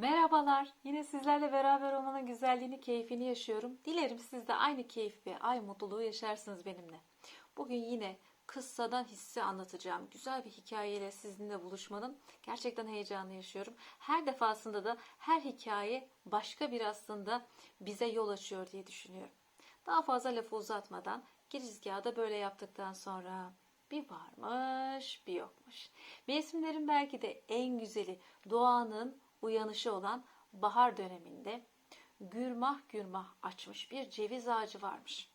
Merhabalar. Yine sizlerle beraber olmanın güzelliğini, keyfini yaşıyorum. Dilerim siz de aynı keyif ve aynı mutluluğu yaşarsınız benimle. Bugün yine kıssadan hisse anlatacağım. Güzel bir hikayeyle sizinle buluşmanın gerçekten heyecanı yaşıyorum. Her defasında da her hikaye başka bir aslında bize yol açıyor diye düşünüyorum. Daha fazla lafı uzatmadan girizgahı da böyle yaptıktan sonra bir varmış bir yokmuş. Mevsimlerin belki de en güzeli doğanın uyanışı olan bahar döneminde gürmah gürmah açmış bir ceviz ağacı varmış.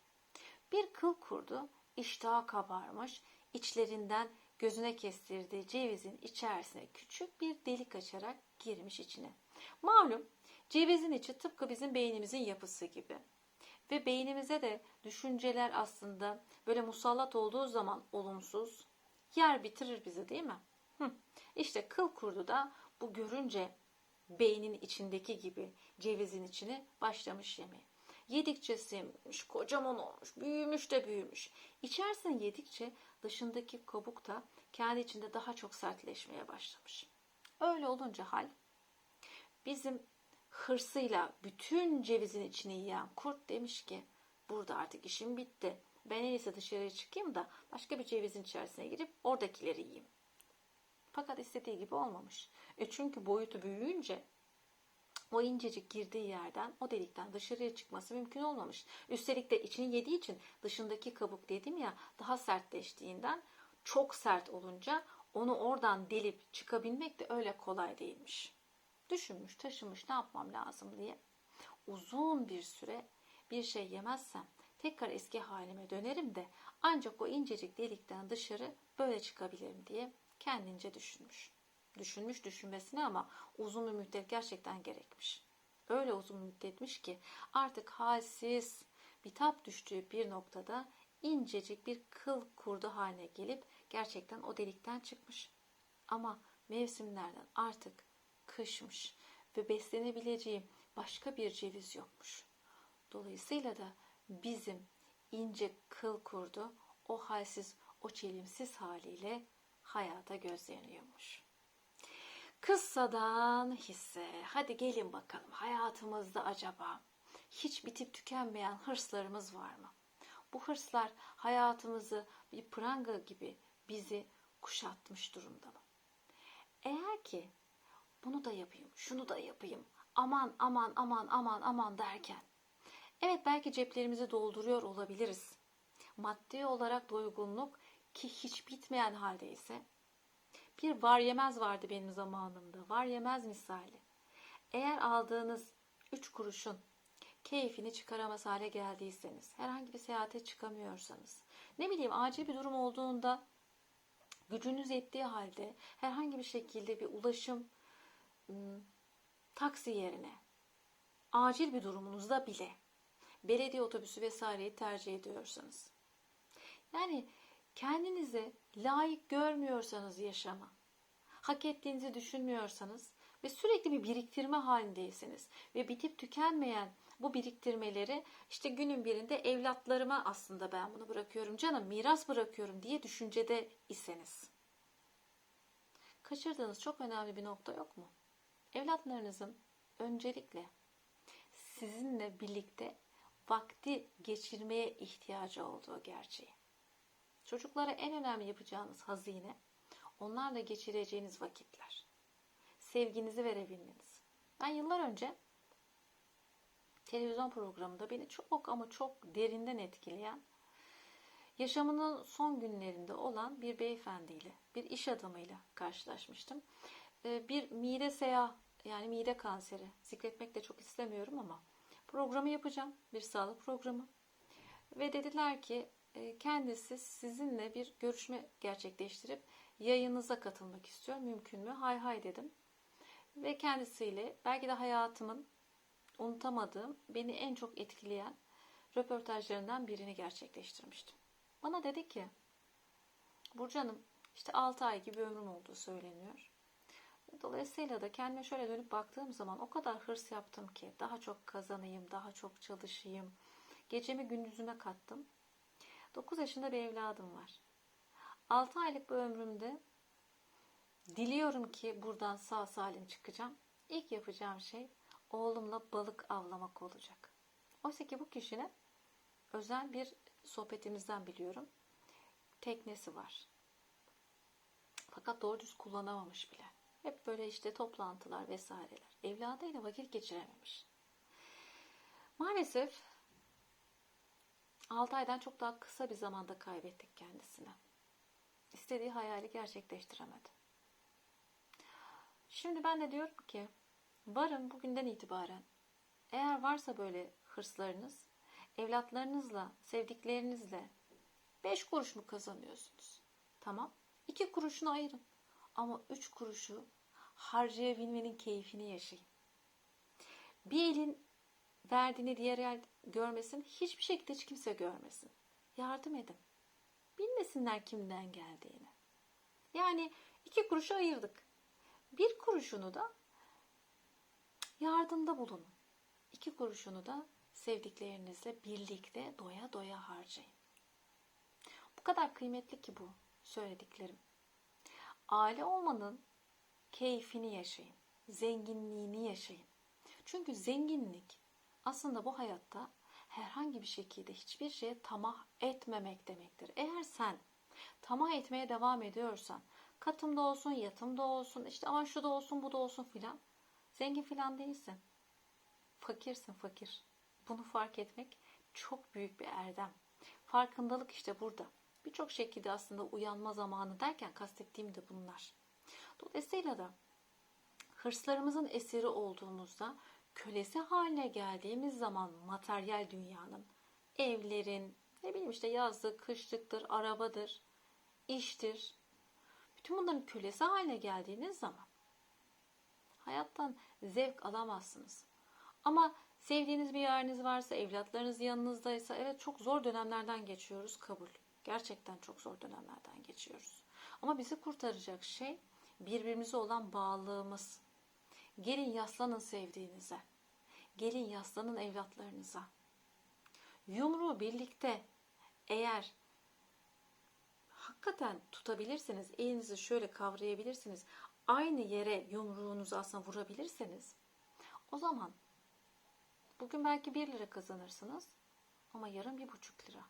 Bir kıl kurdu iştahı kabarmış, içlerinden gözüne kestirdiği cevizin içerisine küçük bir delik açarak girmiş içine. Malum cevizin içi tıpkı bizim beynimizin yapısı gibi. Ve beynimize de düşünceler aslında böyle musallat olduğu zaman olumsuz yer bitirir bizi değil mi? Hı. İşte kıl kurdu da bu görünce beynin içindeki gibi cevizin içine başlamış yemeye. Yedikçe semirmiş, kocaman olmuş, büyümüş de büyümüş. İçerisine yedikçe dışındaki kabuk da kendi içinde daha çok sertleşmeye başlamış. Öyle olunca hal bizim hırsıyla bütün cevizin içini yiyen kurt demiş ki burada artık işim bitti. Ben en iyisi dışarıya çıkayım da başka bir cevizin içerisine girip oradakileri yiyeyim. Fakat istediği gibi olmamış. E çünkü boyutu büyüyünce o incecik girdiği yerden o delikten dışarıya çıkması mümkün olmamış. Üstelik de içini yediği için dışındaki kabuk dedim ya daha sertleştiğinden çok sert olunca onu oradan delip çıkabilmek de öyle kolay değilmiş. Düşünmüş taşımış ne yapmam lazım diye. Uzun bir süre bir şey yemezsem tekrar eski halime dönerim de ancak o incecik delikten dışarı böyle çıkabilirim diye kendince düşünmüş. Düşünmüş düşünmesine ama uzun bir müddet gerçekten gerekmiş. Öyle uzun müddetmiş ki artık halsiz, bitap düştüğü bir noktada incecik bir kıl kurdu haline gelip gerçekten o delikten çıkmış. Ama mevsimlerden artık kışmış ve beslenebileceği başka bir ceviz yokmuş. Dolayısıyla da bizim ince kıl kurdu o halsiz, o çelimsiz haliyle hayata gözlerini yummuş. Kıssadan hisse. Hadi gelin bakalım hayatımızda acaba hiç bitip tükenmeyen hırslarımız var mı? Bu hırslar hayatımızı bir pranga gibi bizi kuşatmış durumda mı? Eğer ki bunu da yapayım, şunu da yapayım, aman aman aman aman aman derken evet belki ceplerimizi dolduruyor olabiliriz. Maddi olarak doygunluk ki hiç bitmeyen haldeyse bir var yemez vardı benim zamanımda. Var yemez misali. Eğer aldığınız 3 kuruşun keyfini çıkaramaz hale geldiyseniz, herhangi bir seyahate çıkamıyorsanız, ne bileyim acil bir durum olduğunda gücünüz yettiği halde herhangi bir şekilde bir ulaşım ım, taksi yerine acil bir durumunuzda bile belediye otobüsü vesaireyi tercih ediyorsanız yani kendinize layık görmüyorsanız yaşama, hak ettiğinizi düşünmüyorsanız ve sürekli bir biriktirme halindeyseniz ve bitip tükenmeyen bu biriktirmeleri işte günün birinde evlatlarıma aslında ben bunu bırakıyorum canım miras bırakıyorum diye düşüncede iseniz. Kaçırdığınız çok önemli bir nokta yok mu? Evlatlarınızın öncelikle sizinle birlikte vakti geçirmeye ihtiyacı olduğu gerçeği. Çocuklara en önemli yapacağınız hazine onlarla geçireceğiniz vakitler. Sevginizi verebilmeniz. Ben yıllar önce televizyon programında beni çok ama çok derinden etkileyen yaşamının son günlerinde olan bir beyefendiyle, bir iş adamıyla karşılaşmıştım. Bir mide seyah yani mide kanseri zikretmek de çok istemiyorum ama programı yapacağım. Bir sağlık programı. Ve dediler ki kendisi sizinle bir görüşme gerçekleştirip yayınıza katılmak istiyor. Mümkün mü? Hay hay dedim. Ve kendisiyle belki de hayatımın unutamadığım, beni en çok etkileyen röportajlarından birini gerçekleştirmiştim. Bana dedi ki, Burcu Hanım işte 6 ay gibi ömrüm olduğu söyleniyor. Dolayısıyla da kendime şöyle dönüp baktığım zaman o kadar hırs yaptım ki daha çok kazanayım, daha çok çalışayım. Gecemi gündüzüme kattım. 9 yaşında bir evladım var. 6 aylık bu ömrümde diliyorum ki buradan sağ salim çıkacağım. ilk yapacağım şey oğlumla balık avlamak olacak. Oysa ki bu kişinin özel bir sohbetimizden biliyorum. Teknesi var. Fakat doğru düz kullanamamış bile. Hep böyle işte toplantılar vesaireler. Evladıyla vakit geçirememiş. Maalesef 6 aydan çok daha kısa bir zamanda kaybettik kendisini. İstediği hayali gerçekleştiremedi. Şimdi ben de diyorum ki varın bugünden itibaren eğer varsa böyle hırslarınız evlatlarınızla, sevdiklerinizle 5 kuruş mu kazanıyorsunuz? Tamam. 2 kuruşunu ayırın. Ama 3 kuruşu harcayabilmenin keyfini yaşayın. Bir elin verdiğini diğer el görmesin. Hiçbir şekilde hiç kimse görmesin. Yardım edin. Bilmesinler kimden geldiğini. Yani iki kuruşu ayırdık. Bir kuruşunu da yardımda bulunun. İki kuruşunu da sevdiklerinizle birlikte doya doya harcayın. Bu kadar kıymetli ki bu söylediklerim. Aile olmanın keyfini yaşayın. Zenginliğini yaşayın. Çünkü zenginlik aslında bu hayatta herhangi bir şekilde hiçbir şeye tamah etmemek demektir. Eğer sen tamah etmeye devam ediyorsan, katımda olsun, yatımda olsun, işte ama şu da olsun, bu da olsun filan, zengin filan değilsin. Fakirsin fakir. Bunu fark etmek çok büyük bir erdem. Farkındalık işte burada. Birçok şekilde aslında uyanma zamanı derken kastettiğim de bunlar. Dolayısıyla da hırslarımızın esiri olduğumuzda kölesi haline geldiğimiz zaman materyal dünyanın, evlerin, ne bileyim işte yazlık, kışlıktır, arabadır, iştir. Bütün bunların kölesi haline geldiğiniz zaman hayattan zevk alamazsınız. Ama sevdiğiniz bir yeriniz varsa, evlatlarınız yanınızdaysa evet çok zor dönemlerden geçiyoruz kabul. Gerçekten çok zor dönemlerden geçiyoruz. Ama bizi kurtaracak şey birbirimize olan bağlılığımız. Gelin yaslanın sevdiğinize. Gelin yaslanın evlatlarınıza. Yumruğu birlikte eğer hakikaten tutabilirseniz, elinizi şöyle kavrayabilirsiniz, aynı yere yumruğunuzu aslında vurabilirseniz, o zaman bugün belki 1 lira kazanırsınız ama yarın bir buçuk lira.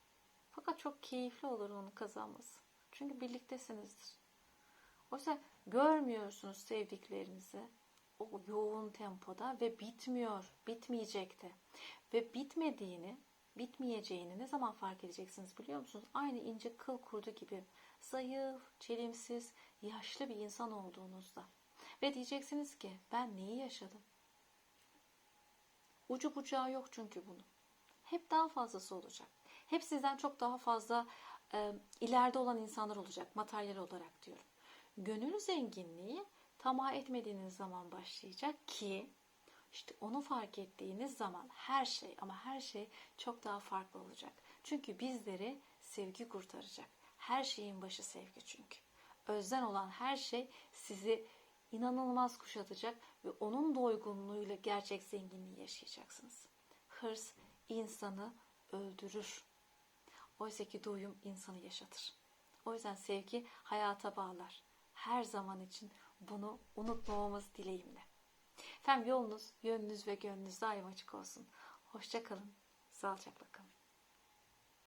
Fakat çok keyifli olur onu kazanması. Çünkü birliktesinizdir. Oysa görmüyorsunuz sevdiklerinizi o yoğun tempoda ve bitmiyor, bitmeyecek de. Ve bitmediğini, bitmeyeceğini ne zaman fark edeceksiniz biliyor musunuz? Aynı ince kıl kurdu gibi zayıf, çelimsiz, yaşlı bir insan olduğunuzda. Ve diyeceksiniz ki ben neyi yaşadım? Ucu bucağı yok çünkü bunun. Hep daha fazlası olacak. Hep sizden çok daha fazla e, ileride olan insanlar olacak materyal olarak diyorum. Gönül zenginliği tamah etmediğiniz zaman başlayacak ki işte onu fark ettiğiniz zaman her şey ama her şey çok daha farklı olacak. Çünkü bizleri sevgi kurtaracak. Her şeyin başı sevgi çünkü. Özden olan her şey sizi inanılmaz kuşatacak ve onun doygunluğuyla gerçek zenginliği yaşayacaksınız. Hırs insanı öldürür. Oysa ki doyum insanı yaşatır. O yüzden sevgi hayata bağlar. Her zaman için bunu unutmamamız dileğimle. Efendim yolunuz, yönünüz ve gönlünüz daim açık olsun. Hoşça kalın. Sağlıcakla kalın.